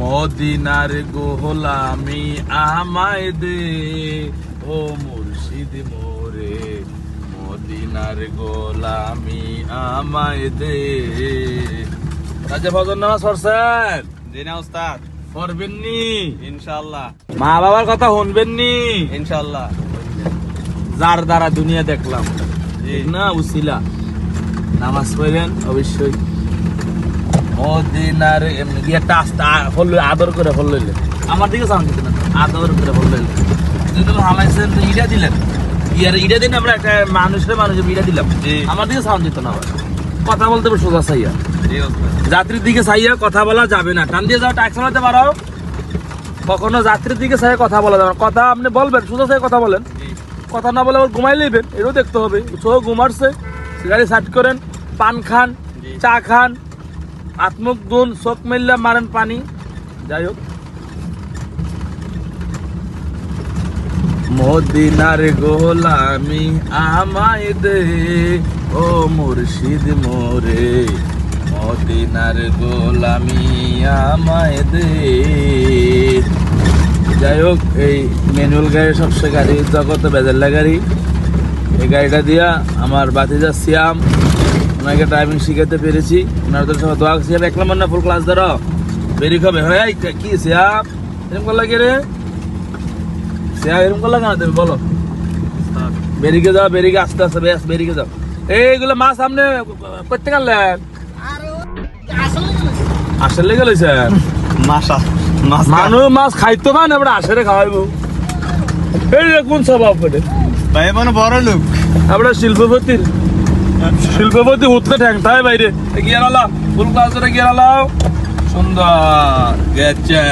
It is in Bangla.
মদিনার গোলামি আমায় দে ও মুর্শিদ মোরে। মদিনার গোলামি আমায় দে। রাজা ভজন নামাজ পড়ছেন? জি না উস্তাদ। পড়বেননি ইনশাআল্লাহ। মা বাবার কথা শুনবেননি ইনশাআল্লাহ। যার দ্বারা দুনিয়া দেখলাম। না উসিলা? নামাজ পড়লেন অবশ্যই। মদিনার এমনি গিয়ে একটা হল আদর করে হল লইলেন আমার দিকে সাউন্ড দিতেন আদর করে হল লইলেন যদি হালাইছেন তো ইটা দিলেন ইয়ার ইটা দিন আমরা একটা মানুষের মানুষের ইটা দিলাম। আমার দিকে সাউন্ড দিত না কথা বলতে হবে সোজা সাইয়া যাত্রীর দিকে চাইয়া কথা বলা যাবে না। টান দিয়ে যাও ট্যাক্স চালাতে পারো। কখনো যাত্রীর দিকে চাই কথা বলা যাবে না। কথা আপনি বলবেন সোজা চাই কথা বলেন। কথা না বলে আবার ঘুমাই লইবেন এটাও দেখতে হবে। চোখ ঘুমারছে গাড়ি সাইড করেন পান খান চা খান আত্মুখ দুন চোখ মেললে মারেন পানি। যাই হোক। মদিনার গোলামি আমায় দে, ও মুর্শিদ মোরে। মদিনার গোলামি আমায় দে। যাই হোক, এই ম্যানুয়াল গাড়ি সবচেয়ে গাড়ি জগতে বেজাল্লা গাড়ি। এই গাড়িটা দিয়া আমার বাতিজা সিয়াম ওনাকে ড্রাইভিং শিখাতে পেরেছি। ওনার তো সব দোয়া সিয়াম এক নম্বর না ফুল ক্লাস ধরো। বেরি খাবে হ্যাঁ কি সিয়াম এরকম করলা কে রে? সিয়াম এরকম করলা কেন তুমি বলো। বেরিকে যাও বেরিকে আস্তে আস্তে বেশ বেরিকে যাও। এইগুলো মাছ সামনে করতে গেলেন আসলে লেগে লইছেন মাশা মাছ মানুষ মাছ খাইতো না এবার আসরে খাওয়াইবো। এই কোন স্বভাব মানে বড় লোক। আমরা শিল্পপতির। শিল্পপতি উঠতে ঠ্যাং হয় বাইরে। গিয়ে ফুল ক্লাস ধরে গিয়ে সুন্দর গেছে।